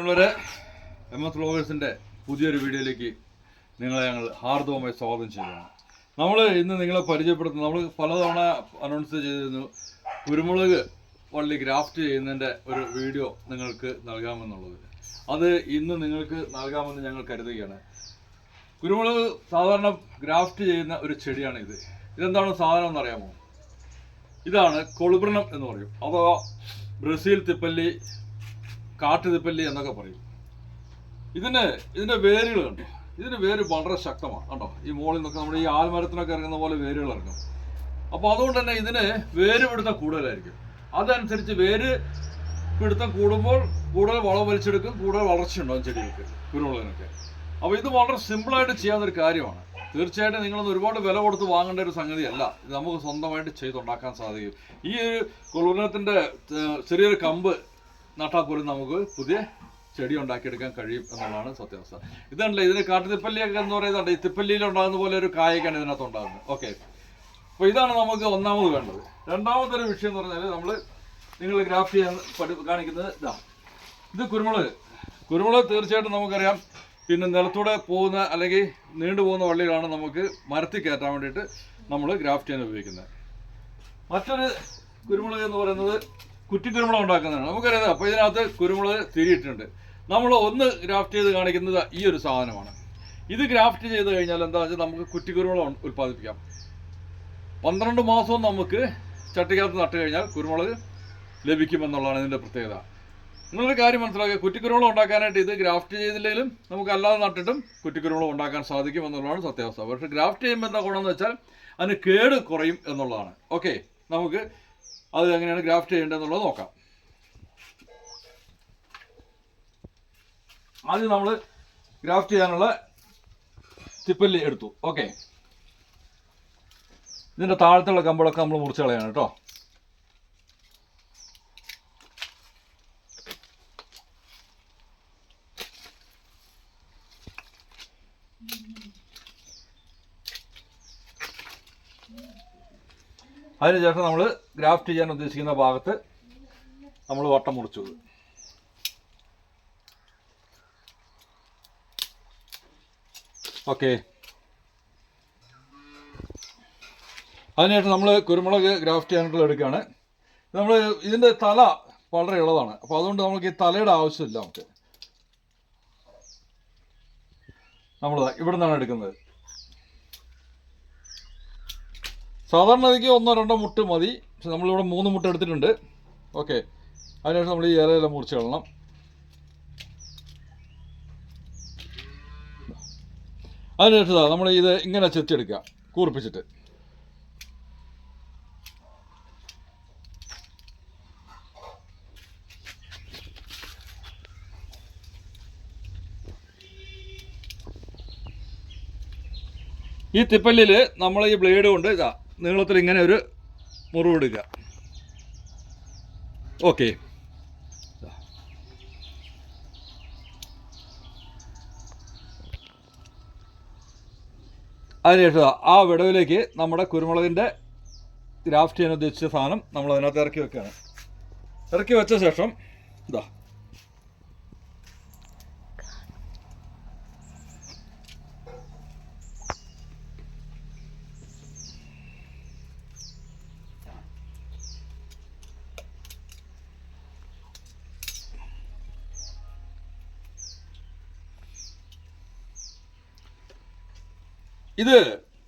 ഉള്ളവരെ M S വ്ളോഗേഴ്സിന്റെ പുതിയൊരു വീഡിയോയിലേക്ക് നിങ്ങളെ ഞങ്ങൾ ഹാർദവമായി സ്വാഗതം ചെയ്യുന്നു നമ്മൾ ഇന്ന് നിങ്ങളെ പരിചയപ്പെടുത്തുന്നത് നമ്മൾ പലതവണ അനൗൺസ് ചെയ്തിരുന്നു കുരുമുളക് വള്ളി ഗ്രാഫ്റ്റ് ചെയ്യുന്നതിന്റെ ഒരു വീഡിയോ നിങ്ങൾക്ക് നൽകാമെന്നുള്ളത്. അത് ഇന്ന് നിങ്ങൾക്ക് നൽകാമെന്ന് ഞങ്ങൾ കരുതുകയാണ്. കുരുമുളക് സാധാരണ ഗ്രാഫ്റ്റ് ചെയ്യുന്ന ഒരു ചെടിയാണ് ഇത്. ഇതെന്താണ് സാധനം എന്നറിയാമോ? ഇതാണ് കൊളുബ്രണം എന്ന് പറയും. അഥവാ ബ്രസീൽ തിപ്പല്ലി കാട്ടുതിപ്പല്ലി എന്നൊക്കെ പറയും. ഇതിന് ഇതിന്റെ വേരുകൾ കണ്ടോ? ഇതിന് വേര് വളരെ ശക്തമാണ് കണ്ടോ? ഈ മുകളിൽ നിന്നൊക്കെ നമ്മുടെ ഈ ആൽമരത്തിനൊക്കെ ഇറങ്ങുന്ന പോലെ വേരുകൾ ഇറങ്ങും. അപ്പോൾ അതുകൊണ്ട് തന്നെ ഇതിന് വേര് പിടുത്തം കൂടുതലായിരിക്കും. അതനുസരിച്ച് വേര് പിടുത്തം കൂടുമ്പോൾ കൂടുതൽ വളം വലിച്ചെടുക്കും കൂടുതൽ വളർച്ചയുണ്ടാകും ചെടികൾക്ക് കുരുമുളകിനൊക്കെ. അപ്പോൾ ഇത് വളരെ സിമ്പിളായിട്ട് ചെയ്യാവുന്ന ഒരു കാര്യമാണ്. തീർച്ചയായിട്ടും നിങ്ങളൊന്ന് ഒരുപാട് വില കൊടുത്ത് വാങ്ങേണ്ട ഒരു സംഗതിയല്ല. ഇത് നമുക്ക് സ്വന്തമായിട്ട് ചെയ്തുണ്ടാക്കാൻ സാധിക്കും. ഈ ഒരു കുളുനത്തിന്റെ ചെറിയൊരു കമ്പ് നട്ടാൽ പോലും നമുക്ക് പുതിയ ചെടി ഉണ്ടാക്കിയെടുക്കാൻ കഴിയും എന്നുള്ളതാണ് സത്യാവസ്ഥ. ഇതല്ല ഇതിന് കാട്ടുതിപ്പല്ലിയൊക്കെ എന്ന് പറയുന്നത് ഈ തിപ്പല്ലിയിൽ ഉണ്ടാകുന്ന പോലെ ഒരു കായൊക്കെയാണ് ഇതിനകത്ത് ഉണ്ടാകുന്നത്. ഓക്കെ അപ്പോൾ ഇതാണ് നമുക്ക് ഒന്നാമത് വേണ്ടത്. രണ്ടാമതൊരു വിഷയം എന്ന് പറഞ്ഞാൽ നമ്മൾ നിങ്ങൾ ഗ്രാഫ് ചെയ്യാൻ കാണിക്കുന്നത് ഇതാ. ഇത് കുരുമുളക്. കുരുമുളക് തീർച്ചയായിട്ടും നമുക്കറിയാം. പിന്നെ നിലത്തൂടെ പോകുന്ന അല്ലെങ്കിൽ നീണ്ടു പോകുന്ന വള്ളികളാണ് നമുക്ക് മരത്തിൽ കയറ്റാൻ വേണ്ടിയിട്ട് നമ്മൾ ഗ്രാഫ്റ്റ് ചെയ്യാൻ ഉപയോഗിക്കുന്നത്. മറ്റൊരു കുരുമുളക് എന്ന് പറയുന്നത് കുറ്റി കുരുമുളക് ഉണ്ടാക്കുന്നതാണ്. നമുക്കറിയാം അപ്പോൾ ഇതിനകത്ത് കുരുമുളക് തിരിയിട്ടുണ്ട് നമ്മൾ ഒന്ന് ഗ്രാഫ്റ്റ് ചെയ്ത് കാണിക്കുന്നത് ഈ ഒരു സാധനമാണ്. ഇത് ഗ്രാഫ്റ്റ് ചെയ്ത് കഴിഞ്ഞാൽ എന്താ വെച്ചാൽ നമുക്ക് കുറ്റി കുരുമുളക് ഉൽപ്പാദിപ്പിക്കാം. പന്ത്രണ്ട് മാസവും നമുക്ക് ചട്ടിക്കകത്ത് നട്ട് കഴിഞ്ഞാൽ കുരുമുളക് ലഭിക്കുമെന്നുള്ളതാണ് ഇതിന്റെ പ്രത്യേകത. നിങ്ങളൊരു കാര്യം മനസ്സിലാക്കുക കുറ്റിക്കുരുമുളക് ഉണ്ടാക്കാനായിട്ട് ഇത് ഗ്രാഫ്റ്റ് ചെയ്തില്ലെങ്കിലും നമുക്ക് അല്ലാതെ നട്ടിട്ടും കുറ്റിക്കുരുമുളക് ഉണ്ടാക്കാൻ സാധിക്കും എന്നുള്ളതാണ് സത്യാവസ്ഥ. പക്ഷേ ഗ്രാഫ്റ്റ് ചെയ്യുമ്പോൾ എന്താ ഗുണമെന്ന് വെച്ചാൽ അതിന് കേട് കുറയും എന്നുള്ളതാണ്. ഓക്കെ നമുക്ക് അത് എങ്ങനെയാണ് ഗ്രാഫ്റ്റ് ചെയ്യേണ്ടതെന്നുള്ളത് നോക്കാം. ആദ്യം നമ്മൾ ഗ്രാഫ്റ്റ് ചെയ്യാനുള്ള തിപ്പല്ലി എടുത്തു. ഓക്കെ. ഇതിന്റെ താഴത്തുള്ള കമ്പളൊക്കെ നമ്മൾ മുറിച്ച് കളയാണ് കേട്ടോ. അതിനുശേഷം നമ്മൾ ഗ്രാഫ്റ്റ് ചെയ്യാൻ ഉദ്ദേശിക്കുന്ന ഭാഗത്ത് നമ്മൾ വട്ടം മുറിച്ചു. ഓക്കെ. അതിനായിട്ട് നമ്മൾ കുരുമുളക് ഗ്രാഫ്റ്റ് ചെയ്യാനായിട്ടുള്ള എടുക്കുകയാണ്. നമ്മൾ ഇതിന്റെ തല വളരെ ഇളതാണ് അപ്പോൾ അതുകൊണ്ട് നമുക്ക് ഈ തലയുടെ ആവശ്യമില്ല നമുക്ക്. നമ്മൾ ഇവിടെ നിന്നാണ് എടുക്കുന്നത്. സാധാരണ ഇതിക്ക് ഒന്നോ രണ്ടോ മുട്ട് മതി. പക്ഷെ നമ്മളിവിടെ മൂന്ന് മുട്ട എടുത്തിട്ടുണ്ട്. ഓക്കെ. അതിനുശേഷം നമ്മൾ ഈ ഇലയെല്ലാം മുറിച്ച് കളണം. അതിനുശേഷം നമ്മൾ ഇത് ഇങ്ങനെ ചെത്തിയെടുക്കുക. കൂർപ്പിച്ചിട്ട്. ഈ തിപ്പല്ലിൽ നമ്മൾ ഈ ബ്ലേഡ് കൊണ്ട് ഇതാ നീളത്തിൽ ഇങ്ങനെ ഒരു മുറിവെടുക്കുക. ഓക്കെ. അതിനുശേഷം ആ വിടവിലേക്ക് നമ്മുടെ കുരുമുളകിന്റെ ഗ്രാഫ്റ്റ് ചെയ്യാൻ ഉദ്ദേശിച്ച സാധനം നമ്മൾ അതിനകത്ത് ഇറക്കി വെക്കുകയാണ്. ഇറക്കി വെച്ച ശേഷം ഇതാ ഇത്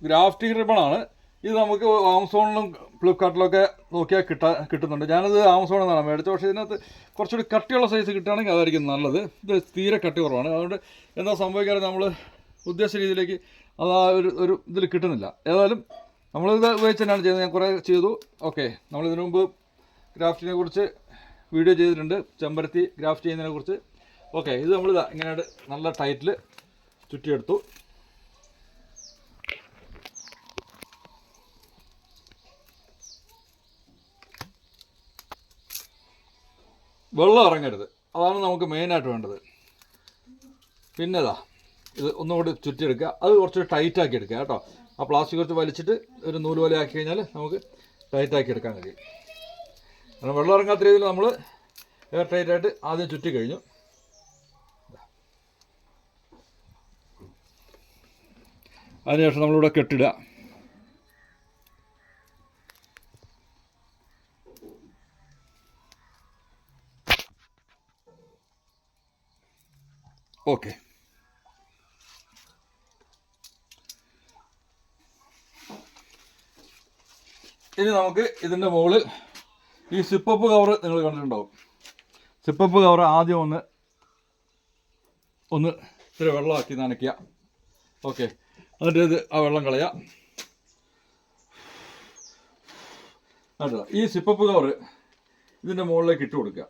ഗ്രാഫ്റ്റിംഗ് ആണ് ഇത് നമുക്ക് ആമസോണിലും ഫ്ലിപ്കാർട്ടിലൊക്കെ നോക്കിയാൽ കിട്ടാ കിട്ടുന്നുണ്ട്. ഞാനത് ആമസോണിൽ നിന്നാണ് മേടിച്ചത്. പക്ഷേ ഇതിനകത്ത് കുറച്ചുകൂടി കട്ടിയുള്ള സൈസ് കിട്ടുകയാണെങ്കിൽ അതായിരിക്കും നല്ലത്. ഇത് തീരെ കട്ടി കുറവാണ്. അതുകൊണ്ട് എന്താ സംഭവിക്കാറ്? നമ്മൾ ഉദ്ദേശിച്ച രീതിയിലേക്ക് അത് ആ ഒരു ഒരു ഇതിൽ കിട്ടുന്നില്ല. ഏതായാലും നമ്മളിത് ഉപയോഗിച്ച് തന്നെയാണ് ചെയ്യുന്നത്. ഞാൻ കുറേ ചെയ്തു. ഓക്കെ. നമ്മൾ ഇതിനു മുമ്പ് ഗ്രാഫ്റ്റിനെ കുറിച്ച് വീഡിയോ ചെയ്തിട്ടുണ്ട്. ചെമ്പരത്തി ഗ്രാഫ്റ്റ് ചെയ്യുന്നതിനെ കുറിച്ച്. ഓക്കെ. ഇത് നമ്മളിതാ ഇങ്ങനെ നല്ല ടൈറ്റിൽ ചുറ്റിയെടുത്തു. വെള്ളം ഇറങ്ങരുത്. അതാണ് നമുക്ക് മെയിനായിട്ട് വേണ്ടത്. പിന്നെതാ ഇത് ഒന്നുകൂടി ചുറ്റിയെടുക്കുക. അത് കുറച്ച് ടൈറ്റാക്കി എടുക്കുക കേട്ടോ. ആ പ്ലാസ്റ്റിക് കുറച്ച് വലിച്ചിട്ട് ഒരു നൂൽ പോലെ ആക്കി കഴിഞ്ഞാൽ നമുക്ക് ടൈറ്റാക്കി എടുക്കാൻ കഴിയും. കാരണം വെള്ളം ഇറങ്ങാത്ത രീതിയിൽ നമ്മൾ എയർ ടൈറ്റായിട്ട് ആദ്യം ചുറ്റി കഴിഞ്ഞു. അതിനുശേഷം നമ്മളിവിടെ കെട്ടിടുക. ഓക്കെ ഇനി നമുക്ക് ഇതിന്റെ മുകളിൽ ഈ സിപ്പപ്പ് കവർ നിങ്ങൾ കണ്ടിട്ടുണ്ടാവും. സിപ്പപ്പ് കവർ ആദ്യം ഒന്ന് ഒന്ന് ഇത്തിരി വെള്ളമാക്കി നനയ്ക്കുക. ഓക്കെ എന്നിട്ട് ഇത് ആ വെള്ളം കളയാം ഈ സിപ്പപ്പ് കവർ ഇതിന്റെ മുകളിലേക്ക് ഇട്ട് കൊടുക്കുക.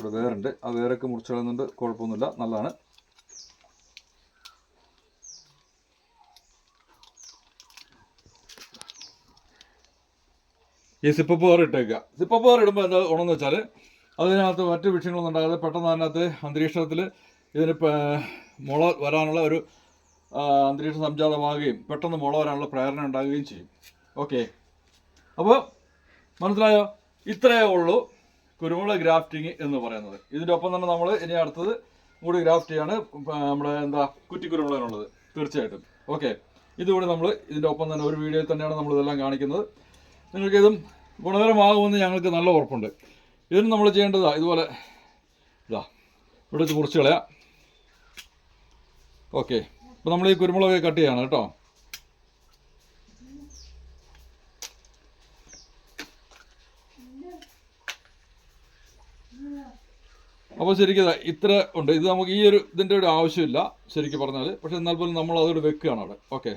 ഇവിടെ വേറുണ്ട്. ആ വേറൊക്കെ മുറിച്ചിടുന്നുണ്ട് കുഴപ്പമൊന്നുമില്ല. നല്ലതാണ്. ഈ സിപ്പപ്പ് കവർ ഇട്ടേക്കുക. സിപ്പപ്പ് കവർ ഇടുമ്പോൾ എന്താ ഉണമെന്ന് വെച്ചാൽ അതിനകത്ത് മറ്റ് വിഷയങ്ങളൊന്നും ഉണ്ടാകാതെ പെട്ടെന്ന് അതിനകത്ത് അന്തരീക്ഷത്തിൽ ഇതിന് മുള വരാനുള്ള ഒരു അന്തരീക്ഷം സംജാതമാകുകയും പെട്ടെന്ന് മുള വരാനുള്ള പ്രേരണ ഉണ്ടാകുകയും ചെയ്യും. ഓക്കെ അപ്പോൾ മനസ്സിലായോ? ഇത്രയേ ഉള്ളൂ. കുരുമുളക് ഗ്രാഫ്റ്റിംഗ് എന്ന് പറയുന്നത്. ഇതിന്റെ ഒപ്പം തന്നെ നമ്മൾ ഇനി അടുത്തത് കൂടി ഗ്രാഫ്റ്റ് ചെയ്യാണ് നമ്മുടെ എന്താ കുറ്റി കുറ്റിക്കുരുമുളകിനുള്ളത് തീർച്ചയായിട്ടും. ഓക്കെ. ഇതുകൂടി നമ്മൾ ഇതിന്റെ ഒപ്പം തന്നെ ഒരു വീഡിയോയിൽ തന്നെയാണ് നമ്മൾ ഇതെല്ലാം കാണിക്കുന്നത്. നിങ്ങൾക്കിതും ഗുണകരമാകുമെന്ന് ഞങ്ങൾക്ക് നല്ല ഉറപ്പുണ്ട്. ഇതിന് നമ്മൾ ചെയ്യേണ്ടതാ ഇതുപോലെ ഇതാ ഇവിടെ വെച്ച് കളയാം. ഓക്കെ. അപ്പോൾ നമ്മൾ ഈ കുരുമുളക് കട്ട് ചെയ്യാണ് കേട്ടോ. അപ്പോൾ ശരിക്കും ഇത്ര ഉണ്ട്. ഇത് നമുക്ക് ഈ ഒരു ഇതിന്റെ ഒരു ആവശ്യമില്ല ശരിക്കും പറഞ്ഞാൽ പക്ഷെ എന്നാൽ പോലും നമ്മൾ അതോട് വെക്കുകയാണ് അവിടെ. ഓക്കെ.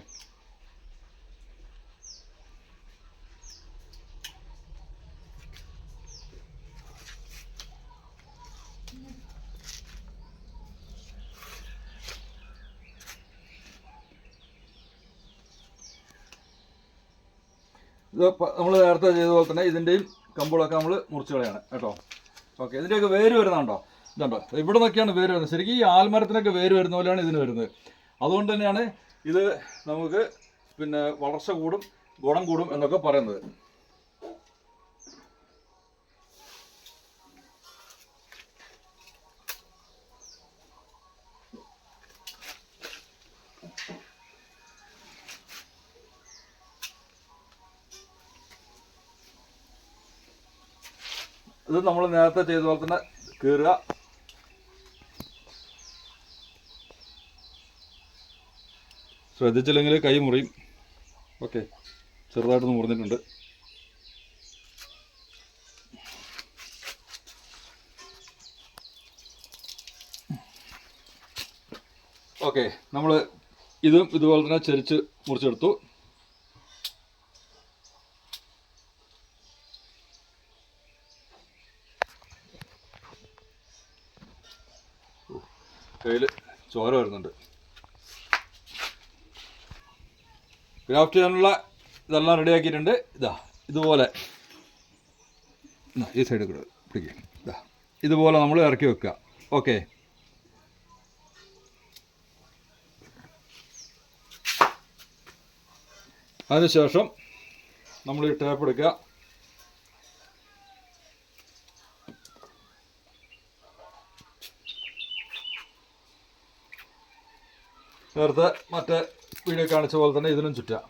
ഇത് നമ്മൾ നേരത്തെ ചെയ്ത പോലെ തന്നെ ഇതിന്റെയും കമ്പുകളൊക്കെ നമ്മൾ മുറിച്ച് കളയാണ് കേട്ടോ? ഓക്കെ ഇതിന്റെയൊക്കെ വേര് വരുന്നുണ്ടോ ഇതുണ്ടോ? ഇവിടെ നിന്നൊക്കെയാണ് വേര് വരുന്നത്. ശരിക്കും ഈ ആൽമരത്തിനൊക്കെ വേര് വരുന്ന പോലെയാണ് ഇതിന് വരുന്നത്. അതുകൊണ്ട് തന്നെയാണ് ഇത് നമുക്ക് പിന്നെ വളർച്ച കൂടും ഗുണം കൂടും എന്നൊക്കെ പറയുന്നത്. ഇത് നമ്മൾ നേരത്തെ ചെയ്ത പോലെ തന്നെ കീറുക. ശ്രദ്ധിച്ചില്ലെങ്കിൽ കൈ മുറിയും. ഓക്കെ. ചെറുതായിട്ടൊന്ന് മുറിഞ്ഞിട്ടുണ്ട്. ഓക്കെ. നമ്മൾ ഇതും ഇതുപോലെ തന്നെ ചരിച്ച് മുറിച്ചെടുത്തു. കയ്യിൽ ചോര വരുന്നുണ്ട്. ഗ്രാഫ്റ്റ് ചെയ്യാനുള്ള ഇതെല്ലാം റെഡിയാക്കിയിട്ടുണ്ട് ഇതാ ഇതുപോലെ. ഇതാ, ഈ സൈഡ് കൂടെ പിടിക്കുക ഇതാ ഇതുപോലെ നമ്മൾ ഇറക്കി വെക്കുക. ഓക്കെ അതിനുശേഷം നമ്മൾ ഈ ടേപ്പ് എടുക്കുക. നേരത്തെ മറ്റേ വീഡിയോ കാണിച്ച പോലെ തന്നെ ഇതിനും ചുറ്റാം.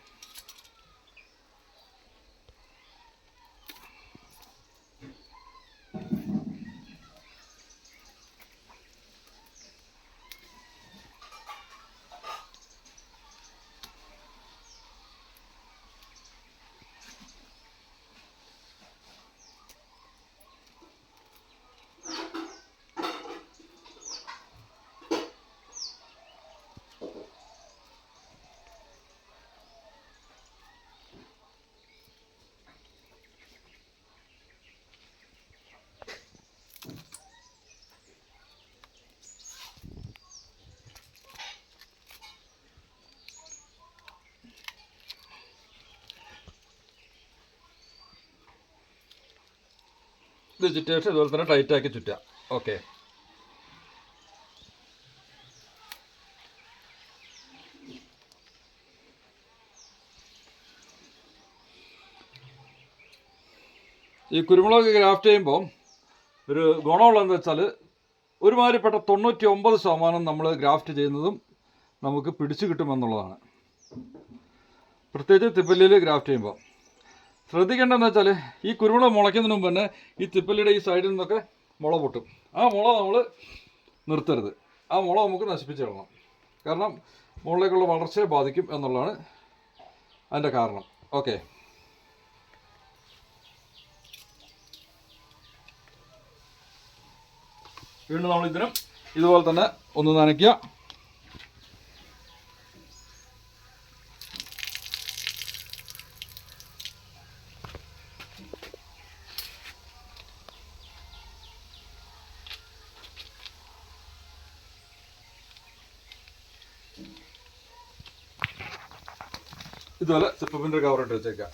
ഇത് ഇതുപോലെ തന്നെ ടൈറ്റാക്കി ചുറ്റുക. ഓക്കെ ഈ കുരുമുളക് ഗ്രാഫ്റ്റ് ചെയ്യുമ്പോൾ ഒരു ഗുണമുള്ളതെന്ന് വെച്ചാൽ ഒരുമാതിരിപ്പെട്ട തൊണ്ണൂറ്റി ഒമ്പത് ശതമാനം നമ്മൾ ഗ്രാഫ്റ്റ് ചെയ്യുന്നതും നമുക്ക് പിടിച്ചു കിട്ടുമെന്നുള്ളതാണ്. പ്രത്യേകിച്ച് തിപ്പല്ലിയിൽ ഗ്രാഫ്റ്റ് ചെയ്യുമ്പോൾ ശ്രദ്ധിക്കേണ്ടതെന്ന് വെച്ചാൽ ഈ കുരുമുളക് മുളയ്ക്കുന്നതിന് മുമ്പ് തന്നെ ഈ തിപ്പലിയുടെ ഈ സൈഡിൽ നിന്നൊക്കെ മുള പൊട്ടും. ആ മുള നമ്മൾ നിർത്തരുത്. ആ മുള നമുക്ക് നശിപ്പിച്ച് കളണം കാരണം മുകളിലേക്കുള്ള വളർച്ചയെ ബാധിക്കും എന്നുള്ളതാണ് അതിന്റെ കാരണം. ഓക്കെ. വീണ്ടും നമ്മൾ ഇതിനും ഇതുപോലെ തന്നെ ഒന്ന് നനയ്ക്കുക ഇതുപോലെ വെച്ചേക്കാം.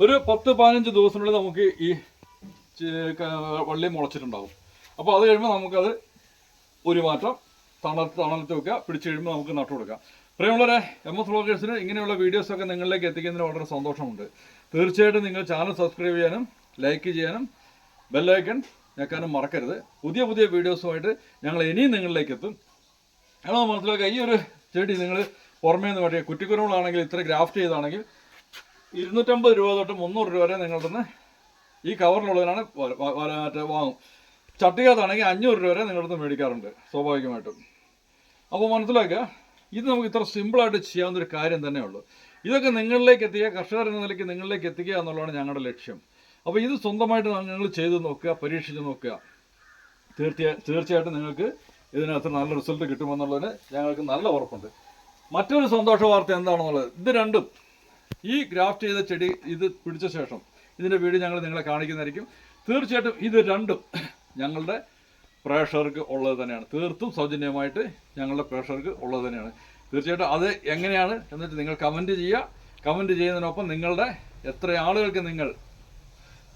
ഒരു പത്ത് പതിനഞ്ച് ദിവസത്തിനുള്ളിൽ നമുക്ക് ഈ വള്ളി മുളച്ചിട്ടുണ്ടാവും. അപ്പോൾ അത് കഴിയുമ്പോൾ നമുക്കത് ഒരു മാറ്റം തണലത്ത് തണലത്ത് വെക്കുക. പിടിച്ചു കഴിയുമ്പോൾ നമുക്ക് നട്ടു കൊടുക്കാം. പ്രിയമുള്ളവരെ എം എസ് വ്ളോഗേഴ്സിന് ഇങ്ങനെയുള്ള വീഡിയോസൊക്കെ നിങ്ങളിലേക്ക് എത്തിക്കുന്നതിന് വളരെ സന്തോഷമുണ്ട്. തീർച്ചയായിട്ടും നിങ്ങൾ ചാനൽ സബ്സ്ക്രൈബ് ചെയ്യാനും ലൈക്ക് ചെയ്യാനും ബെല്ലൈക്കൺ ഞെക്കാനും മറക്കരുത്. പുതിയ പുതിയ വീഡിയോസുമായിട്ട് ഞങ്ങൾ ഇനിയും നിങ്ങളിലേക്ക് എത്തും. ഞങ്ങൾ മനസ്സിലാക്കുക ഈ ഒരു ചെടി നിങ്ങൾ പുറമേ നിന്ന് മേടിക്കുക കുറ്റിക്കുരുമുളാണെങ്കിൽ ഇത്ര ഗ്രാഫ്റ്റ് ചെയ്താണെങ്കിൽ ഇരുന്നൂറ്റമ്പത് രൂപ തൊട്ട് മുന്നൂറ് രൂപ വരെ നിങ്ങളുടെ ഈ കവറിലുള്ളതിനാണ് മറ്റേ വാങ്ങും. ചട്ടികത്താണെങ്കിൽ അഞ്ഞൂറ് രൂപ വരെ നിങ്ങളുടെ മേടിക്കാറുണ്ട് സ്വാഭാവികമായിട്ടും. അപ്പോൾ മനസ്സിലാക്കുക ഇത് നമുക്ക് ഇത്ര സിമ്പിളായിട്ട് ചെയ്യാവുന്ന ഒരു കാര്യം തന്നെ ഉള്ളൂ. ഇതൊക്കെ നിങ്ങളിലേക്ക് എത്തിക്കുക കർഷകർ എന്ന നിലയ്ക്ക് നിങ്ങളിലേക്ക് എത്തിക്കുക എന്നുള്ളതാണ് ഞങ്ങളുടെ ലക്ഷ്യം. അപ്പോൾ ഇത് സ്വന്തമായിട്ട് നിങ്ങൾ ചെയ്ത് നോക്കുക പരീക്ഷിച്ച് നോക്കുക. തീർച്ചയായും തീർച്ചയായിട്ടും നിങ്ങൾക്ക് ഇതിനകത്ത് നല്ല റിസൾട്ട് കിട്ടുമെന്നുള്ളതിന് ഞങ്ങൾക്ക് നല്ല ഉറപ്പുണ്ട്. മറ്റൊരു സന്തോഷ വാർത്ത എന്താണെന്നുള്ളത്? ഇത് രണ്ടും. ഈ ഗ്രാഫ്റ്റ് ചെയ്ത ചെടി ഇത് പിടിച്ച ശേഷം ഇതിന്റെ വീഡിയോ ഞങ്ങൾ നിങ്ങളെ കാണിക്കുന്നതായിരിക്കും. തീർച്ചയായിട്ടും ഇത് രണ്ടും ഞങ്ങളുടെ പ്രേക്ഷകർക്ക് ഉള്ളത് തന്നെയാണ്. തീർത്തും സൗജന്യമായിട്ട് ഞങ്ങളുടെ പ്രേക്ഷകർക്ക് ഉള്ളത് തന്നെയാണ്. തീർച്ചയായിട്ടും അത് എങ്ങനെയാണ് എന്നിട്ട് നിങ്ങൾ കമന്റ് ചെയ്യുക. കമന്റ് ചെയ്യുന്നതിനൊപ്പം നിങ്ങളുടെ എത്ര ആളുകൾക്ക് നിങ്ങൾ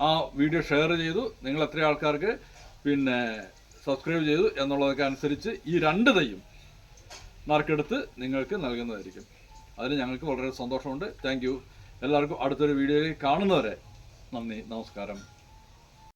ആ വീഡിയോ ഷെയർ ചെയ്തു നിങ്ങൾ എത്ര ആൾക്കാർക്ക് പിന്നെ സബ്സ്ക്രൈബ് ചെയ്തു എന്നുള്ളതൊക്കെ അനുസരിച്ച് ഈ രണ്ട് തൈയും നറുക്കെടുത്ത് നിങ്ങൾക്ക് നൽകുന്നതായിരിക്കും. അതിന് ഞങ്ങൾക്ക് വളരെ സന്തോഷമുണ്ട്. താങ്ക് എല്ലാവർക്കും അടുത്തൊരു വീഡിയോയിൽ കാണുന്നവരെ നന്ദി നമസ്കാരം.